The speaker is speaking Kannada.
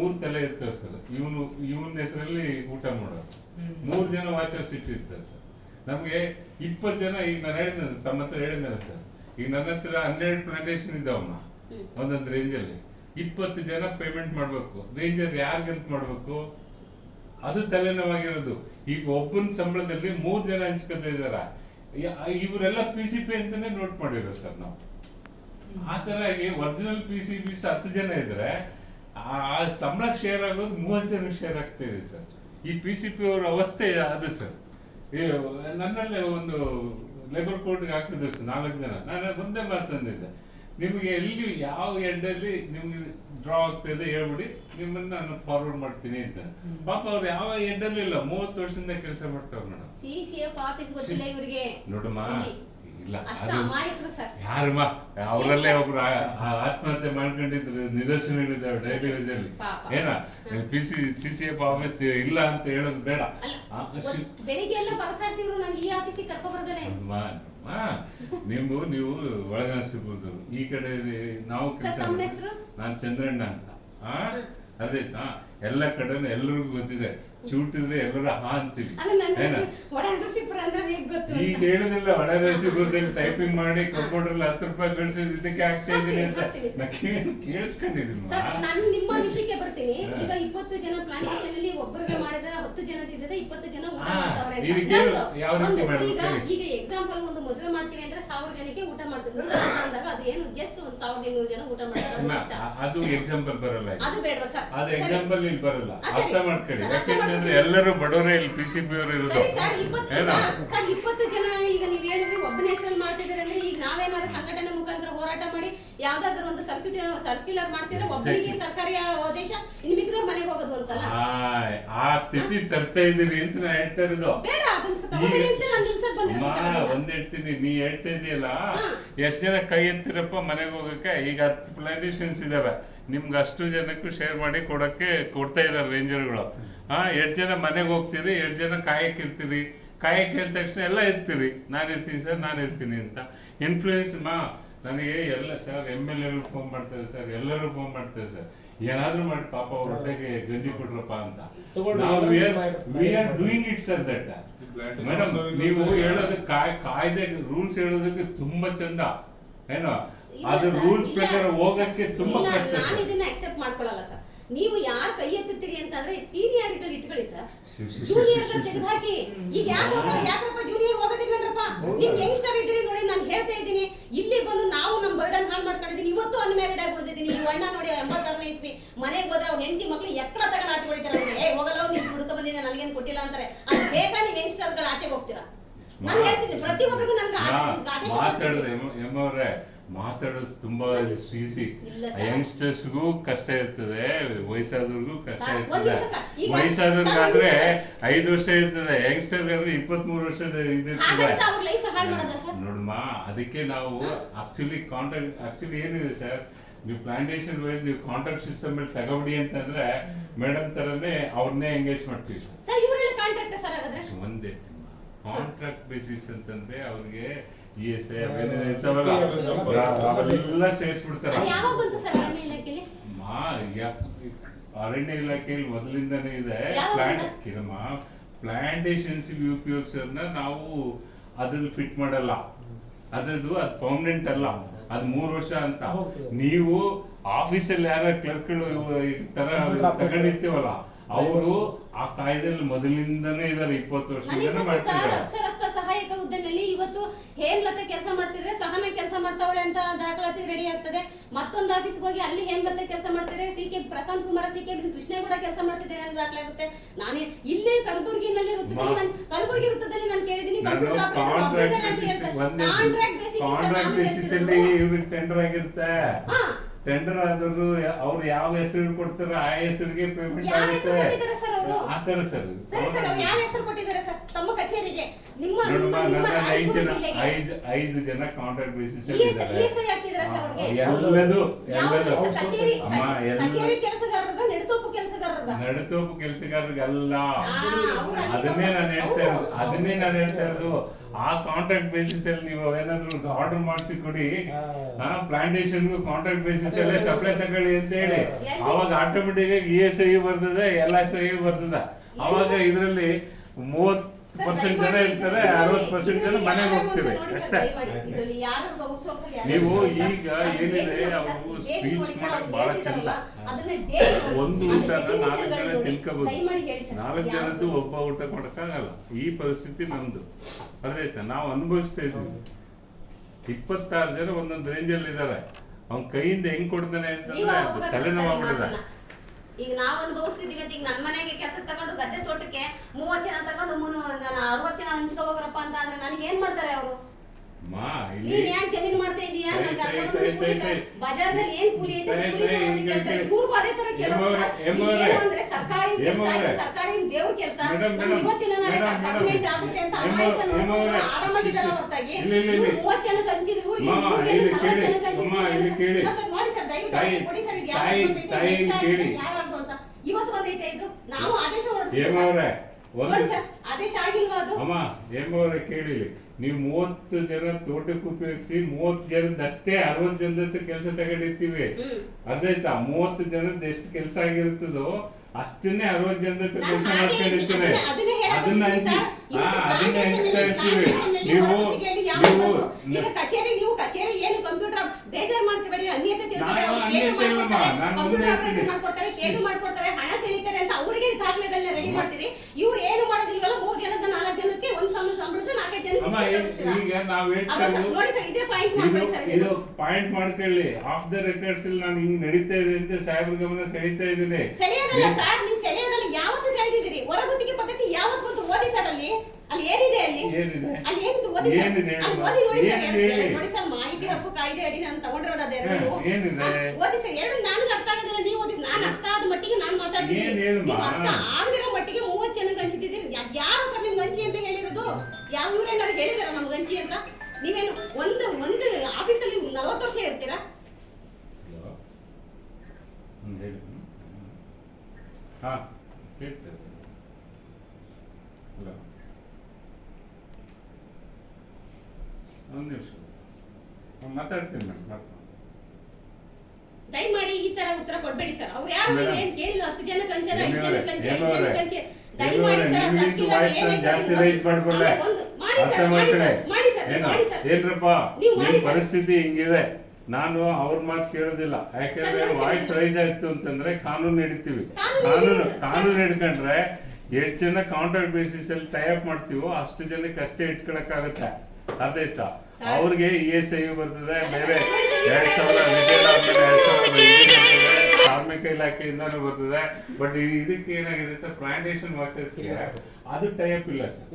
ಮೂರ್ ತಲೆ ಇರ್ತವೆ ಸರ್. ಇವನು ಇವನ ಹೆಸರಲ್ಲಿ ಊಟ ಮಾಡೋದು. ಮೂರ್ ಜನ ವಾಚರ್ಸ್ ಇಟ್ಟಿರ್ತಾರೆ ಸರ್. ನಮ್ಗೆ ಇಪ್ಪತ್ತು ಜನ ಈಗ ನಾನು ಹೇಳಿದ್ದೆ ತಮ್ಮ ಹತ್ರ ಹೇಳಿದ್ದೇನೆ ಸರ್. ಈಗ ನನ್ನ ಹತ್ರ ಹನ್ನೆರಡು ಪ್ಲಾಂಟೇಶನ್ ಇದ್ದಾವಮ್ಮ ಒಂದೊಂದು ರೇಂಜಲ್ಲಿ. ಇಪ್ಪತ್ತು ಜನ ಪೇಮೆಂಟ್ ಮಾಡ್ಬೇಕು. ರೇಂಜರ್ ಯಾರಿಗಂತ ಮಾಡ್ಬೇಕು? ಅದು ತಲೆನೋವಾಗಿರೋದು. ಈಗ ಒಬ್ಬನ ಸಂಬಳದಲ್ಲಿ ಮೂರ್ ಜನ ಹಂಚ್ಕೊತಾ ಇದ್ದಾರ ಇವರೆಲ್ಲ ಪಿ ಸಿ ಪಿ ಅಂತಾನೆ ನೋಟ್ ಮಾಡಿರೋ ಸರ್ ನಾವು. ಆ ತರ ಒರಿಜಿನಲ್ ಪಿ ಸಿ ಪಿ ಹತ್ತು ಜನ ಇದ್ರೆ ಆ ಸಂಬಳ ಶೇರ್ ಆಗೋದು ಮೂವತ್ತು ಜನ ಶೇರ್ ಆಗ್ತಾ ಇದೆ ಸರ್. ಈ ಪಿ ಸಿ ಪಿ ಅವರ ಅವಸ್ಥೆ ಅದು ಸರ್. ನನ್ನಲ್ಲೇ ಒಂದು ಲೇಬರ್ ಕೋರ್ಟ್ಗೆ ಹಾಕಿದ್ರು ಸರ್ ನಾಲ್ಕು ಜನ. ನಾನು ಒಂದೇ ಮಾತಂದಿದ್ದೆ. ನಿಮಗೆ ಎಲ್ಲಿ ಯಾವ ಎಂಡಲ್ಲಿ ನಿಮ್ಗೆ ಡ್ರಾ ಆಗ್ತಾ ಇದೆ ಹೇಳ್ಬಿಡಿ. ನಿಮ್ಮನ್ನ ನಾನು ಫಾರ್ವರ್ಡ್ ಮಾಡ್ತೀನಿ ಅಂತ. ಪಾಪ ಅವ್ರು ಯಾವ ಎಂಡಲ್ಲಿ ಇಲ್ಲ. ಮೂವತ್ತು ವರ್ಷದಿಂದ ಕೆಲಸ ಮಾಡ್ತಾರೆ ಮೇಡಮ್. ನೋಡಮ್ಮ ಇಲ್ಲಿ. ಯಾರಮ್ಮ ಅವರಲ್ಲೇ ಒಬ್ರು ಆತ್ಮಹತ್ಯೆ ಮಾಡ್ಕೊಂಡಿದ್ರು ನಿದರ್ಶನಗಳಿದ್ದಾವೆ ಡೈಲಿ ವೇಜ್ ಅಲ್ಲಿ ಏನಾ P C C C F office ಇಲ್ಲ ಅಂತ ಹೇಳೋದು ಬೇಡ. ಅಮ್ಮ, ನೀವು ನೀವು ಒಳಗನ ಸಿಗ್ಬೋದು ಈ ಕಡೆ ನಾವು? ನಾನ್ ಚಂದ್ರಣ್ಣ ಅಂತ. ಅದೇ ಎಲ್ಲ ಕಡೆ ಎಲ್ಲರಿಗೂ ಗೊತ್ತಿದೆ. ಚೂಟಿದ್ರೆ ಎಲ್ಲರೂ ಹಾ ಅಂತೀವಿ. ಈಗ ಹೇಳುದಿಲ್ಲ ಒಳ ರೆಸಿಪಿದಲ್ಲಿ ಟೈಪಿಂಗ್ ಮಾಡಿ ಕಂಪ್ಯೂಟರ್ ಹತ್ತು ರೂಪಾಯಿ ಗಳಿಸಿದ ಇದಕ್ಕೆ ಆಗ್ತಾ ಇದೀನಿ ಅಂತ ಕೇಳಿಸ್ಕೊಂಡಿದ್ದೀನಿ ಬರ್ತೀನಿ ಈಗ ಇಪ್ಪತ್ತು ಜನ ಪ್ಲಾಂಟೇಶನ್ ಅಲ್ಲಿ ಒಬ್ಬರಿಗೆ ಮಾಡಿದ್ರೆ ಹತ್ತು ಜನ ಇದ್ದರೆ ಇಪ್ಪತ್ತು ಜನ ಊಟ ಮಾಡ್ತಾವ್ರೆ ಅಂತ. ಇದಕ್ಕೆ ಒಂದು- ಯಾವ ರೀತಿ ಒಂದು ಈಗ ಹೇಳಿ? ಈಗ ಎಕ್ಸಾಂಪಲ್ ಒಂದು ಮದುವೆ ಮಾಡ್ತೀವಿ ಅಂದ್ರೆ ಸಾವಿರ ಜನಕ್ಕೆ ಊಟ ಮಾಡ್ತಿದ್ರು ಅಂತ ಅಂದಾಗ ಅದು ಏನು ಜಸ್ಟ್ ಒಂದ್ ಸಾವಿರದ ಇನ್ನೂರು ಜನ ಊಟ ಮಾಡ್ತಾರೆ ಅಂತ. ಅದು ಎಕ್ಸಾಂಪಲ್ ಬರಲ್ಲ ಇಲ್ಲಿ. ಅದು ಬೇಡ ಸರ್ ಅದು ಸರಿ. ಎಕ್ಸಾಂಪಲ್ ಇಲ್ಲಿ ಬರಲ್ಲ ಆ, ಸರಿ. ಅರ್ಥ ಮಾಡ್ಕೊಳ್ಳಿ ಅರ್ಥ ಯಾಕೆಂದ್ರೆ ಮಾಡ್ಕೊಳ್ಳಿ. ಎಲ್ಲರೂ ಬಡವರೇ ಇಲ್ಲಿ ಪಿ ಸಿ ಪಿ ಅವರು ಇರೋದು ಸರಿ ಸರ್ ಇಪ್ಪತ್ತು ಏನೋ ಜನ ಸರ್ ಇಪ್ಪತ್ತು ಜನ ಈಗ ನೀವು ಹೇಳಿದ್ರೆ ಒಬ್ಬನ ಹೆಸರಲ್ಲಿ ಮಾಡ್ತಿದ್ದಾರೆ ಅಂದ್ರೆ ಈಗ ನಾವೇನಾದ್ರು ಸಂಘಟನೆ ಯಾವ್ದಾದ್ರು ಒಂದು ಸರ್ಕ್ಯುಲರ್ ಸರ್ಕ್ಯುಲರ್ ಮಾಡಿಸಿದ್ರೆ ಒಬ್ಬರಿಗೆ ಸರ್ಕಾರಿ ಆದೇಶ ಇನ್ನು ಮಿಕ್ಕಿದವ್ರ ಮನೆಗೆ ಹೋಗೋದು ಅಂತಲ್ಲ? ಆ ಆ ಸ್ಥಿತಿ ತರ್ತಾ ಇದೀರಿ ಅಂತ ನಾ ಹೇಳ್ತಾ ಇರೋದು. ಬೇಡ ಅದನ್ನ ಅಂತ ನಾನು ನಿಲ್ಸಕ್ ಅಮ್ಮ, ಒಂದ್ ಹೇಳ್ತೀನಿ ನೀ ಹೇಳ್ತಾ ಇದೀಯಲ್ಲ. ಎಷ್ಟ್ ಜನ ಕೈ ಎತ್ತಿರಪ್ಪ ಮನೆಗೆ ಹೋಗಕ್ಕೆ? ಈಗ ಹತ್ತು ಪ್ಲಾಂಟೇಶನ್ಸ್ ಇದಾವೆ. ನಿಮ್ಗೆ ಅಷ್ಟು ಜನಕ್ಕೂ ಶೇರ್ ಮಾಡಿ ಕೊಡಕ್ಕೆ ಕೊಡ್ತಾ ಇದಾರೆ ರೇಂಜರ್ಗಳು. ಹಾ ಎಷ್ಟ್ ಜನ ಮನೆಗೆ ಹೋಗ್ತೀರಿ ಎಷ್ಟ್ ಜನ ಕಾಯಕ್ ಇರ್ತೀರಿ? ಕಾಯಕ್ಕೆ ಅಂದ ತಕ್ಷಣ ಎಲ್ಲ ಇರ್ತೀರಿ ನಾನು ಇರ್ತೀನಿ ಸರ್ ನಾನು ಇರ್ತೀನಿ ಅಂತ. ಇನ್ಫ್ಲೂಯೆನ್ಸ್ ಮಾ ನನಗೆ ಎಲ್ಲ ಸರ್ ಎಂ ಎಲ್ ಎಗಳು ಫೋನ್ ಮಾಡ್ತಾರೆ ಸರ್ ಎಲ್ಲರೂ ಫೋನ್ ಮಾಡ್ತಾರೆ ಸರ್. ಏನಾದ್ರೂ ಮಾಡಿ ಪಾಪ ಅವ್ರ ಹೊಟ್ಟೆಗೆ ಗಂಜಿ ಕೊಟ್ರಪ್ಪ ಅಂತ. We are doing it sir that madam ನೀವು ಹೇಳೋದಕ್ಕೆ ಕಾಯ್ ಕಾಯ್ದೆ ರೂಲ್ಸ್ ಹೇಳೋದಕ್ಕೆ ತುಂಬಾ ಚಂದ. ಏನೋ? ಅದು ರೂಲ್ಸ್ ಪ್ರಕಾರ ಹೋಗಕ್ಕೆ ತುಂಬಾ ಕಷ್ಟ ನಾನು ಇದನ್ನ ಅಕ್ಸೆಪ್ಟ್ ಮಾಡ್ಕೊಳ್ಳಲ್ಲ ಸರ್. ನೀವು ಯಾರು ಕೈ ಎತ್ತುತ್ತೀರಿ ಅಂತಂದ್ರೆ ಸೀನಿಯರ್ಗಳು ಇಟ್ಕೊಳ್ಳಿ ಸರ್. ಜೂನಿಯರ್ ತೆಗೆದು ಹಾಕಿ. ಈಗ ಯಾಕೆ ಹೋಗಲ್ಲ ಯಾಕಪ್ಪ ಜೂನಿಯರ್ ಹೋಗೋದಿಲ್ಲನ್ರಪ್ಪ ನೀವು ಯಂಗ್ಸ್ಟರ್ ಇದ್ದೀರಿ ನೋಡಿ ನಾನು ಹೇಳ್ತಾ ಇದ್ದೀನಿ ಇಲ್ಲಿ ಬಂದು ನಾವು ನಮ್ಮ ಬರ್ಡನ್ ಹಾಳು ಅನ್ಮ್ಯಾರಿಡ್ ಆಗಿ ಉಳಿದಿದ್ದೀನಿ ಈ ಅಣ್ಣ ನೋಡಿ ಎಂಬತ್ತಾರನೇ ಇಸ್ವಿ. ಮನೆಗೆ ಹೋದ್ರೆ ಅವ್ರ ಹೆಂಡತಿ ಮಕ್ಳು ಎಕ್ಕಡ ತಗೊಂಡು ಆಚೆ ಹೊಡಿತಾರೆ ಅವ್ರಿಗೆ ಏ ಹೋಗಲ್ಲ ನೀನು ಹುಡುಕ ಬಂದಿದ್ದೆ ನನಗೇನು ಕೊಟ್ಟಿಲ್ಲ ಅಂತಾರೆ. ಅದು ಬೇಕಾ ನೀವು ಯಂಗ್ಸ್ಟರ್ಗಳು ಆಚೆಗೆ ಹೋಗ್ತೀರಾ? ನಾನು ಹೇಳ್ತೀನಿ ಪ್ರತಿಯೊಬ್ಬರಿಗೂ ನನ್ಗೆ ಆದೇಶ ಮಾತಾಡೋದು ತುಂಬಾ ಸೀಸಿ. ಯಂಗ್ಸ್ಟರ್ಸ್ಗೂ ಕಷ್ಟ ಇರ್ತದೆ ವಯಸ್ಸಾದವ್ರಿಗೂ ಕಷ್ಟ ಇರ್ತದೆ. ವಯಸ್ಸಾದವ್ರಿಗಾದ್ರೆ ಐದು ವರ್ಷ ಇರ್ತದೆ ಯಂಗ್ಸ್ಟರ್ಗಾದ್ರೆ ಇಪ್ಪತ್ತ್ ಮೂರು ವರ್ಷ ಇದಿರ್ತದೆ ನೋಡಮ್ಮ ಅದಕ್ಕೆ ನಾವು ಆಕ್ಚುಲಿ ಕಾಂಟ್ರಾಕ್ಟ್ ಆಕ್ಚುಲಿ ಏನಿದೆ ಸರ್ ನೀವು ಪ್ಲಾಂಟೇಶನ್ ವೈಸ್ ನೀವು ಕಾಂಟ್ರಾಕ್ಟ್ ಸಿಸ್ಟಮ್ ಅಲ್ಲಿ ತಗೋಬಿಡಿ ಅಂತಂದ್ರೆ ಮೇಡಮ್ ತರನೇ ಅವ್ರನ್ನೇ ಎಂಗೇಜ್ ಮಾಡ್ತೀವಿ. ಒಂದೇ. ಕಾಂಟ್ರಾಕ್ಟ್ ಬೇಸಿಸ್ ಅಂತಂದ್ರೆ ಅವ್ರಿಗೆ ಇ ಎಸ್ ಐ ಅವೇನೇನು ಇರ್ತಾವಲ್ಲ ಅವೆಲ್ಲ ಸೇರಿಸ್ಬಿಡ್ತಾರೆ. ಯಾವಾಗ ಬಂತು ಸರ್ ಅರಣ್ಯ ಇಲಾಖೆಲಿ? ಮಾ ಯಾ- ಅರಣ್ಯ ಇಲಾಖೆಯಲ್ಲಿ ಮೊದಲಿಂದಾನೇ ಇದೆ. ಯಾವಾಗ ಪ್ಲಾಂಟ್? ಕಿರಮ್ಮ ಪ್ಲಾಂಟೇಶನ್ಸ್ ಉಪಯೋಗಿಸೋದನ್ನ ನಾವು ಅದ್ರಲ್ಲಿ ಫಿಟ್ ಮಾಡಲ್ಲ. ಅದರದ್ದು ಅದು ಪರ್ಮನೆಂಟ್ ಅಲ್ಲ. ಅದು ಮೂರು ವರ್ಷ ಅಂತ. ಹೌದು. ನೀವು ಆಫೀಸಲ್ಲಿ ಯಾರ ಕ್ಲರ್ಕ್ಗಳು ಈ ತರ. ತಗೊಂಡಿರ್ತೀವಲ್ಲ ಅವರು ಆ ಕಾಯ್ದೆಯಲ್ಲಿ ಮೊದಲಿಂದನೇ ಇದಾರೆ ಇಪ್ಪತ್ತು ವರ್ಷ ಮಾಡ್ತಿದ್ದಾರೆ. ಅಕ್ಷರಸ್ಥ ಸಹಾಯಕ ಹುದ್ದೆನಲ್ಲಿ ಇವತ್ತು ಹೇಮಲತೆ ಕೆಲಸ ಮಾಡ್ತಿದ್ರೆ ಸಹನ ಕೆಲಸ ಮಾಡ್ತಾವಳೆ ಅಂತ ದಾಖಲಾತಿ ರೆಡಿ ಆಗ್ತದೆ. ಮತ್ತೊಂದು ಆಫೀಸ್ಗೆ ಹೋಗಿ ಅಲ್ಲಿ ಹೇಮಲತೆ ಕೆಲಸ ಮಾಡ್ತಿದ್ರೆ C K Prashanth Kumar C K Krishnegowda ಕೆಲಸ ಮಾಡ್ತಿದ್ದೇನೆ ಅಂತ ದಾಖಲಾಗುತ್ತೆ. ನಾನೇ ಇಲ್ಲೇ ಕಲಬುರಗಿನಲ್ಲಿ ವೃತ್ತದಲ್ಲಿ ನಾನು ಕಲಬುರಗಿ ವೃತ್ತದಲ್ಲಿ ನಾನು ಕೇಳಿದ್ದೀನಿ ಕಾಂಟ್ರಾಕ್ಟ್ ಬೇಸಿಸ್ ಕಾಂಟ್ರಾಕ್ಟ್ ಬೇಸಿಸ್ ಅಲ್ಲಿ ಟೆಂಡರ್ ಆಗಿರುತ್ತೆ. ಹಾ. ಟೆಂಡರ್ ಆದ್ರು ಅವ್ರು ಯಾವ ಹೆಸರು ಕೊಡ್ತಾರ ಆ ಹೆಸರಿಗೆ ಪೇಮೆಂಟ್ ಯಾವ ಆಗುತ್ತೆ. ಹೆಸರು ಕೊಟ್ಟಿದ್ದಾರೆ ಸರ್ ಅವರು? ಆ ಥರ ಸರ್ ಸರಿ ಸರ್ ಅವ್ರು ಯಾವ ಹೆಸರು ಕೊಟ್ಟಿದ್ದಾರೆ ಸರ್? ತಮ್ಮ ಕಚೇರಿಗೆ. ನಿಮ್ಮ ನೋಡಮ್ಮ ನಿಮ್ಮ ನಿಮ್ಮ ನನ್ನ ಐದು ರಾಯಚೂರು ಜನ ಜಿಲ್ಲೆಗೆ. ಐದು ಐದು ಜನ ಕಾಂಟ್ರಾಕ್ಟ್ ಬೇಸಿಸ್ ಸರ್ ಅವ್ರಿಗೆ? ಎಲ್ಲದು ಯಾವ ಎಲ್ಲದು. ಕಚೇರಿ ಅಮ್ಮ ಎಲ್ಲ ಕಚೇರಿ ನೆಡತೋಪು ಕೆಲಸಗಾರರ್ಗ? ನಡತೋಪು ಕೆಲಸಗಾರರಿಗಲ್ಲ. ಅದನ್ನೇ ನಾನು ಹೇಳ್ತಾ ಇರೋದು ಅದನ್ನೇ. ನಾನು ಹೇಳ್ತಾ ಇರೋದು. ಆ ಕಾಂಟ್ರಾಕ್ಟ್ ಬೇಸಿಸ್ ಅಲ್ಲಿ ನೀವು ಏನಾದ್ರು ಆರ್ಡರ್ ಮಾಡಿಸಿ ಕೊಡಿ. ಆ ಪ್ಲಾಂಟೇಶನ್ಗೂ ಕಾಂಟ್ರಾಕ್ಟ್ ಬೇಸಿಸ್ ಅಲ್ಲೇ ಸಪ್ಲೈ ತಗೊಳ್ಳಿ ಅಂತ ಹೇಳಿ. ಅವಾಗ ಆಟೋಮೆಟಿಕ್ ಆಗಿ ಇ ಎಸ್ ಐ ಬರ್ತದೆ ಎಲ್ ಎಸ್ ಐ ಬರ್ತದೆ. ಅವಾಗ ಇದರಲ್ಲಿ ಮೂವತ್ತು ಪರ್ಸೆಂಟ್ ಜನ ಇರ್ತಾರೆ ಅರವತ್ತು ಪರ್ಸೆಂಟ್ ಜನ ಮನೆಗೆ ಹೋಗ್ತೀವಿ, ಅಷ್ಟೇ. ನೀವು ಈಗ ಏನಿದೆ ಅವರು ಸ್ಪೀಚ್ ಮಾಡಕ್ ಬಹಳ ಚಂದ. ಒಂದು ಊಟ ನಾಲ್ಕು ಜನ ತಿನ್ಕೋಬಹುದು ನಾಲ್ಕು ಜನದ್ದು ಒಬ್ಬ ಊಟ ಮಾಡಕ್ಕಾಗಲ್ಲ. ಈ ಪರಿಸ್ಥಿತಿ ನಮ್ದು. ಅರ್ಧಾಯ್ತಾ ನಾವು ಅನುಭವಿಸ್ತಾ ಇದ್ವಿ. ಇಪ್ಪತ್ತಾರು ಜನ ಒಂದೊಂದು ರೇಂಜಲ್ಲಿ ಇದ್ದಾರೆ ಅವ್ನ ಕೈಯಿಂದ ಹೆಂಗ್ ಕೊಡ್ತಾನೆ ಅಂತಂದ್ರೆ ಅದು ಈಗ ನಾವು ಅನುಭವಿಸ್ತಿದೀವಿ ಅಂತ ಈಗ ನನ್ನ ಮನೆಗೆ ಕೆಲಸ ತಗೊಂಡು ಗದ್ದೆ ತೋಟಕ್ಕೆ ಮೂವತ್ತು ಜನ ತಗೊಂಡು ಮುನ್ನೂ ನಾನು ಅರವತ್ತು ಜನ ಹಂಚ್ಕೊ ಹೋಗ್ರಪ್ಪ ಅಂತ ಅಂದ್ರೆ ನನಗೆ ಏನ್ ಮಾಡ್ತಾರೆ ಅವರು? ಮಾಡಿ ಇಲ್ಲಿ ನೀನ್ ಯಾಕೆ ಜಮೀನ್ ಮಾಡ್ತಾ ಇದೀಯಾ? ನಾನ್ ಏನ್ ಕೂಲಿ ಐತೆ? ಕೂಲಿ ತೈ, ಹೇಳ್ತಾರೆ. ಕೇಳಿ. ಇವ್ರಿಗೂ ಅದೇ ತರ ಕೇಳೋದು ಸರ್. ಅಂದ್ರೆ ಸರ್ಕಾರಿ ಸರ್ಕಾರಿ ದೇವ್ರ ಕೆಲಸ? ನಾಳೆ. ಪರ್ಮನೆಂಟ್ ಆಗುತ್ತೆ ಅಂತ ಅಮಾಯಕ ಹೊರತಾಗಿ. ಮೂವತ್ತು ಇವ್ರಿಗೆ ನಲವತ್ತು. ನೋಡಿ ಸರ್ ದಯವಿಟ್ಟು ಕೊಡಿ ಸರ್ ಯಾರು ತಾಯಿ, ಬಂದೈತೆ, ತಾಯಿ, ಎಷ್ಟಾಗಿದೆ, ಕೇಳಿ. ಯಾರಾಗ್ದು ಅಂತ ಇವತ್ತು ಬಂದೈತೆ ಇದು ನಾವು ನೋಡಿ ಒಂದು ಆದೇಶ ಆಗಿಲ್ವಾ ಅದು? ಅಮ್ಮ ಕೇಳಿಲಿ ನೀವು ಮೂವತ್ತು ಜನ ತೋಟಕ್ಕೆ ಉಪಯೋಗಿಸಿ ಮೂವತ್ತು ಜನದಷ್ಟೇ ಅರವತ್ತು ಜನದ ಕೆಲಸ ತಗೊಂಡಿರ್ತೀವಿ. ಅದಾಯ್ತಾ ಮೂವತ್ತು ಜನದ ಎಷ್ಟು ಕೆಲಸ ಆಗಿರುತ್ತದೋ ಅಷ್ಟನ್ನೇ ಅರವತ್ತು ಜನದ ಕೆಲಸ ಮಾಡ್ಕೊಂಡಿರ್ತೀವಿ ಅದನ್ನ- ಹಂಚಿ. ಹಾ ಅದನ್ನ ಹಂಚ್ತಾ ಇರ್ತೀವಿ. ನೀವು ನೀವು? ಕಚೇರಿ ನೀವು ಕಚೇರಿ ಏನು ಕಂಪ್ಯೂಟರ್ ಬೇಜಾರ್ ಮಾಡ್ಕೋಬೇಡಿ. ಅನ್ಯತೆ. ನಾನು ಅನ್ಯತೆ ಇಲ್ಲಮ್ಮ, ನಾನು ಮುಂದೆ ಹೇಳ್ತೀನಿ. ಮಾಡ್ಕೊಡ್ತಾರೆ ಕೇಟು ಮಾಡ್ಕೊಡ್ತಾರೆ ಹಣ ಸೆಳಿತಾರೆ ಅಂತ ಅವರಿಗೆ ದಾಖಲೆಗಳನ್ನ ರೆಡಿ ಮಾಡ್ತೀರಿ ಇವ್ರು ಏನು ಮಾಡೋದಿಲ್ವಲ್ಲ ಮೂರ್ ಜನದ ನಾಲ್ಕು ಜನಕ್ಕೆ ಒಂದ್ ಸಂಬಳ ಸಂಬಳದ ನಾಲ್ಕೈದು ಜನಕ್ಕೆ? ಈಗ ನಾವ್ ನೋಡಿ ಸರ್ ಇದೇ ಪಾಯಿಂಟ್ ಮಾಡ್ಕೊಳ್ಳಿ ಸರ್ ಇದು. ಪಾಯಿಂಟ್ ಮಾಡ್ಕೊಳ್ಳಿ ಆಫ್ ದ ರೆಕಾರ್ಡ್ಸ್ ಇಲ್ಲಿ ನಾನು ಹಿಂಗ್ ನಡೀತಾ ಇದೆ ಅಂತ ಸಾಹೇಬ್ರ ಗಮನ ಸೆಳೀತಾ ಇದ್ದೀನಿ ಸರ್ ನೀವು ಅಲ್ಲಿ ಏನಿದೆ ಅಲ್ಲಿ? ಏನಿದೆ? ಅಲ್ಲಿ ಏನಿದೆ ಓದಿ ಸರ್. ಏನಿದೆ ಹೇಳು ಅಲ್ಲಿ ಓದಿ ನೋಡಿ ಸರ್ ಏನಿದೆ? ಎರಡು- ಹೇಳಿ. ನೋಡಿ ಸರ್. ಮಾಹಿತಿ ಹಕ್ಕು ಕಾಯ್ದೆ ಅಡಿ ನಾನು ತಗೊಂಡಿರೋದು ಅದೇ ಏನಿದೆ? ಓದಿ ಸರ್ ಎರಡು ನಾನು ಅರ್ಥ ಆಗೋದಿಲ್ಲ. ನೀವು ಓದಿ ನಾನು ಅರ್ಥ ಆದ ಮಟ್ಟಿಗೆ ನಾನು ಮಾತಾಡ್ತೀನಿ. ಏನ್ ಹೇಳು ನೀವು ಅರ್ಥ ಆಗದಿರೋ ಮಟ್ಟಿಗೆ ಮೂವತ್ತು ಜನಕ್ಕೆ ಹಂಚಿದ್ದೀರಿ ಅದ್ ಯಾರು ಸರ್ ನಿಮ್ಗೆ ಹಂಚಿ ಅಂತ ಹೇಳಿರೋದು? ಯಾವ ಊರೇನಾದ್ರು ಹೇಳಿದಾರ ನಮ್ಗೆ ಹಂಚಿ ಅಂತ? ನೀವೇನು ಒಂದು ಒಂದು ಆಫೀಸಲ್ಲಿ ನಲವತ್ತು ವರ್ಷ ಇರ್ತೀರಾ? ಹ್ಮ್ ಹೇಳಿ. ಹಾ ಒಂದು ನಿಮಿಷ ನಾನು ಮಾತಾಡ್ತೀನಿ ದಯಮಾಡಿ ಈ ತರ ಉತ್ತರ ಕೊಡ್ಬೇಡಿ ಸರ್ ಅವ್ರು ಯಾರು ಮೇಡಮ್. ಏನ್ ಕೇಳಿಲ್ಲ ಹತ್ತು ಜನ ಐದು ಐದು ದಯಮಾಡಿ ಸರ್ ನೀವು ಸರ್ಕಿಲ್ ಇದು ಅಲ್ಲಿ voice ನ ಜಾಸ್ತಿ ಮಾಡಿ- raise ಮಾಡ್ಕೊಳ್ಳೆ. ಆಮೇಲೆ ಒಂದು ಮಾಡಿ ಅರ್ಥ ಸರ್ ಮಾಡಿ ಮಾಡ್ಕೊಳ್ಳಿ. ಸರ್ ಮಾಡಿ ಸರ್ ಏನು? ಮಾಡಿ ಸರ್ ಏನ್ರಪ್ಪ ನೀವು ಮಾಡಿ ಸರ್. ಪರಿಸ್ಥಿತಿ ಹಿಂಗಿದೆ ನಾನು ಅವ್ರ ಮಾತು ಕೇಳೋದಿಲ್ಲ ಯಾಕಂದ್ರೆ ಸರ್, ನೋಡಿ ವಾಯ್ಸ್ ಸರ್. ರೈಸ್ ಆಯ್ತು ಅಂತಂದ್ರೆ ಕಾನೂನು ಹಿಡಿತೀವಿ ಕಾನೂನು ಕಾನೂನು ಹಿಡಿತೀವಿ. ಕಾನೂನು ಹಿಡ್ಕೊಂಡ್ರೆ ಎಷ್ಟು ಜನ ಕಾಂಟ್ರಾಕ್ಟ್ ಬೇಸಿಸ್ ಅಲ್ಲಿ ಟೈಅಪ್ ಮಾಡ್ತೀವೋ ಅಷ್ಟು ಜನಕ್ಕೆ ಅಷ್ಟೇ ಇಟ್ಕೊಳಕ್ಕಾಗತ್ತೆ ಅದಾಯ್ತಾ ಇತ್ತ? ಅವ್ರಿಗೆ ಇ ಎಸ್ ಐ ಬರ್ತದೆ ಅಲ್ಲ ಬೇರೆ ಎರಡ್ ಸಾವಿರ ರಿಟೈರ್ಡ್ ಆದ್ಮೇಲೆ ಎರಡ್ ಸಾವಿರ ಬರ್ತದೆ. ಕಾರ್ಮಿಕ ಇಲಾಖೆಯಿಂದಾನು ಬರ್ತದೆ. ಬಟ್ ಇದಕ್ಕೆ ಏನಾಗಿದೆ ಸರ್ ಪ್ಲಾಂಟೇಶನ್ ವಾಚಸ್ ಅದು ಟೈಪ್ ಇಲ್ಲ ಸರ್